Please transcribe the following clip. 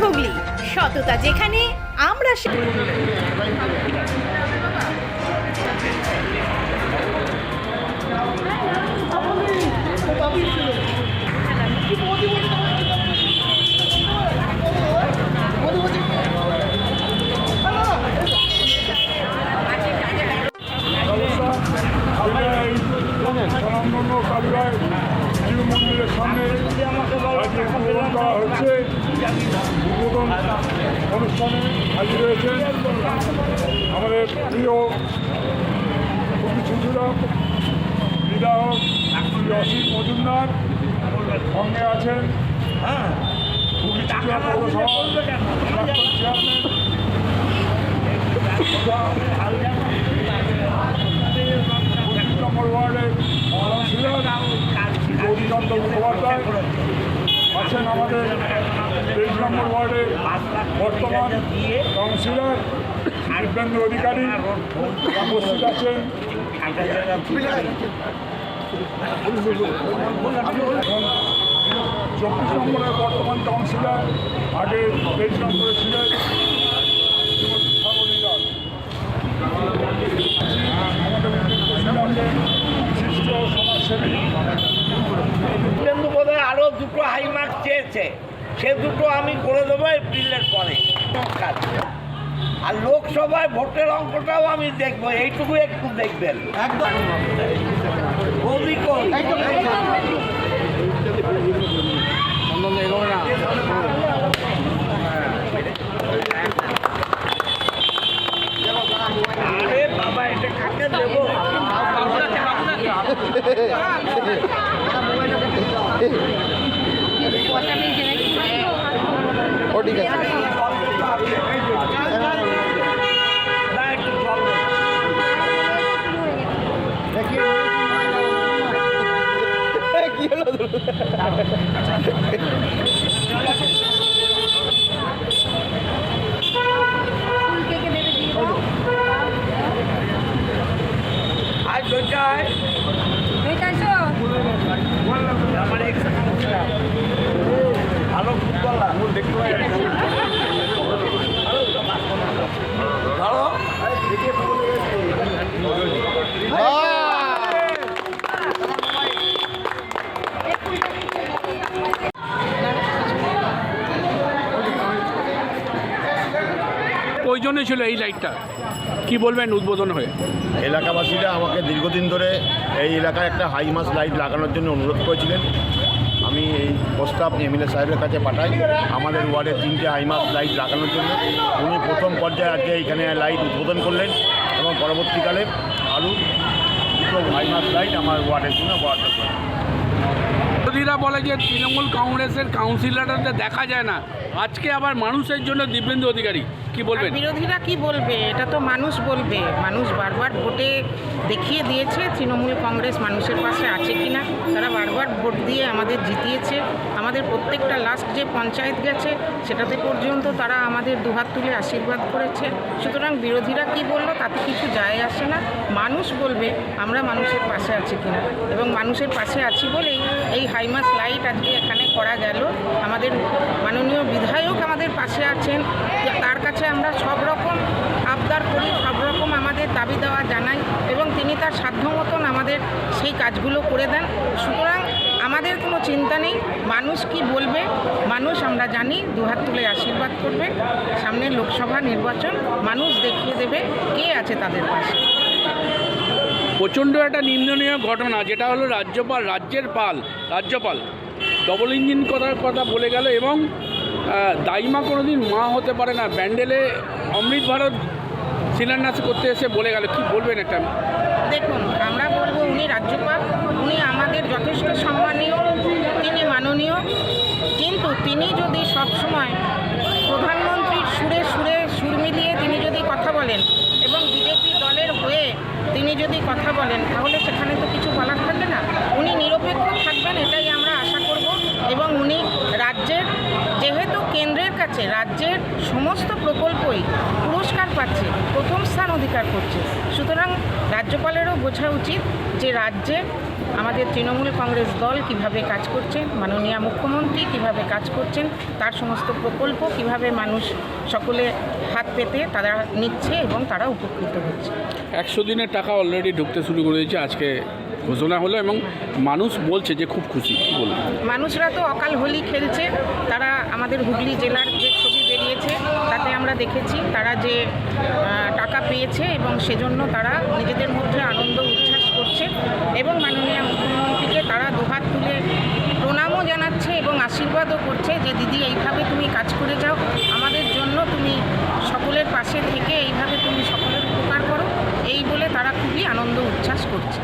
হুগলি। সততা যেখানে আমরা আজকে করা হচ্ছে উদ্বোধন অনুষ্ঠানে হাজির রয়েছেন আমাদের প্রিয় কবি বিধায়ক শ্রী অসিত মজুমদার সঙ্গে আছেন প্রাক্তন নম্বর ওয়ার্ডের মুখোপাধ্যায় আছেন আমাদের তেইশ নম্বর ওয়ার্ডের বর্তমান কাউন্সিলর দিব্যেন্দ্র অধিকারী উপস্থিত আছেন। চব্বিশ নম্বরের বর্তমান কাউন্সিলর, আগে তেইশ নম্বরে ছিলেন আমাদের বিশিষ্ট সমাজসেবী। দুটো হাই মার্ক চেয়েছে সে দুটো আমি করে দেবো এপ্রিলের পরে। আর লোকসভায় ভোটের অঙ্কটাও আমি দেখব এইটুকু একটু দেখবেন। একদম। আরে বাবা এটা কাকে দেবো? না, একটু জল দে। আর দুটায় আমার ex প্রয়োজনে ছিল এই লাইটটা। কি বলবেন উদ্বোধন হয়ে? এলাকাবাসীরা আমাকে দীর্ঘদিন ধরে এই এলাকায় একটা হাই মাস লাইট লাগানোর জন্য অনুরোধ করেছিলেন। আমি এই প্রস্তাব এমএলএ সাহেবের কাছে পাঠাই। আমাদের ওয়ার্ডে তিনটে হাই মাস লাইট লাগানোর জন্য। উনি প্রথম পর্যায়ে আজকে এখানে লাইট উদ্বোধন করলেন এবং পরবর্তীকালে আরও দুটো হাই মাস লাইট আমার ওয়ার্ডের জন্য বরাদ্দ করেন। বিরোধীরা বলে যে তৃণমূল কংগ্রেসের কাউন্সিলরদের দেখা যায় না। আজকে আবার মানুষের জন্য দিব্যেন্দু অধিকারী। কি বলবেন? বিরোধীরা কি বলবে? এটা তো মানুষ বলবে। মানুষ বারবার ভোটে দেখিয়ে দিয়েছে, তৃণমূল কংগ্রেস মানুষের পাশে আছে কি না তারা বারবার ভোট দিয়ে আমাদের জিতিয়েছে। আমাদের প্রত্যেকটা লাস্ট যে পঞ্চায়েত গেছে, সেটাতে পর্যন্ত তারা আমাদের দুহাত তুলে আশীর্বাদ করেছে। সুতরাং বিরোধীরা কি বলল, তাতে কিছু যায় আসে না। মানুষ বলবে আমরা মানুষের পাশে আছি কিনা। এবং মানুষের পাশে আছি বলেই এই হাইমাস লাইট আজকে এখানে করা গেল। আমাদের মাননীয় বিধায়ক আমাদের পাশে আছেন। তার কাছে আমরা সব রকম আবদার করি সব রকম আমাদের দাবি দেওয়া জানাই এবং তিনি তার সাধ্য মতন আমাদের সেই কাজগুলো করে দেন। সুতরাং আমাদের কোনো চিন্তা নেই, মানুষ কি বলবে, মানুষ আমরা জানি, দুহাত তুলে আশীর্বাদ করবে, সামনে লোকসভা নির্বাচন, মানুষ দেখিয়ে দেবে কে আছে তাদের পাশে। প্রচণ্ড একটা নিন্দনীয় ঘটনা, যেটা হলো রাজ্যপাল, রাজ্যের পাল, রাজ্যপাল ডবল ইঞ্জিন করার কথা বলে গেল এবং দাইমা কোনোদিন মা হতে পারে না। ব্যান্ডেলে অমৃত ভারত শিলান্যাস করতে এসে বলে গেল। কি বলবেন একটা দেখুন, আমরা বলব উনি রাজ্যপাল, উনি আমাদের যথেষ্ট সম্মানীয়, তিনি মাননীয়। কিন্তু তিনি যদি সবসময় প্রধানমন্ত্রীর সুরে সুরে সুর মিলিয়ে তিনি যদি কথা বলেন এবং বিজেপি দলের হয়ে তিনি যদি কথা বলেন, তাহলে সেখানে তো কিছু বলার থাকবে না উনি নিরপেক্ষ থাকবেন এটাই আমরা আশা করব এবং উনি রাজ্যের যেহেতু কাছে রাজ্যের সমস্ত প্রকল্পই পুরস্কার পাচ্ছে, প্রথম স্থান অধিকার করছে। সুতরাং রাজ্যপালেরও বোঝা উচিত যে রাজ্যে আমাদের তৃণমূল কংগ্রেস দল কীভাবে কাজ করছে মাননীয় মুখ্যমন্ত্রী কীভাবে কাজ করছেন, তার সমস্ত প্রকল্প কীভাবে মানুষ সকলে হাত পেতে তারা নিচ্ছে এবং তারা উপকৃত হচ্ছে। একশো দিনের টাকা অলরেডি ঢুকতে শুরু করে দিয়েছে, আজকে ঘোষণা হলো এবং মানুষ বলছে যে খুব খুশি, কী বলব? মানুষরা তো অকাল হোলি খেলছে, তারা আমাদের হুগলি জেলার যে ছবি বেরিয়েছে, তাতে আমরা দেখেছি তারা যে টাকা পেয়েছে এবং সেজন্য তারা নিজেদের মধ্যে আনন্দ উচ্ছ্বাস করছে এবং মাননীয় মুখ্যমন্ত্রীকে তারা দুহাত তুলে প্রণামও জানাচ্ছে এবং আশীর্বাদও করছে যে, দিদি, এইভাবে তুমি কাজ করে যাও, আমাদের জন্য তুমি সকলের পাশে থেকে এইভাবে তুমি সকলের উপকার করো। এই বলে তারা খুবই আনন্দ উচ্ছ্বাস করছে।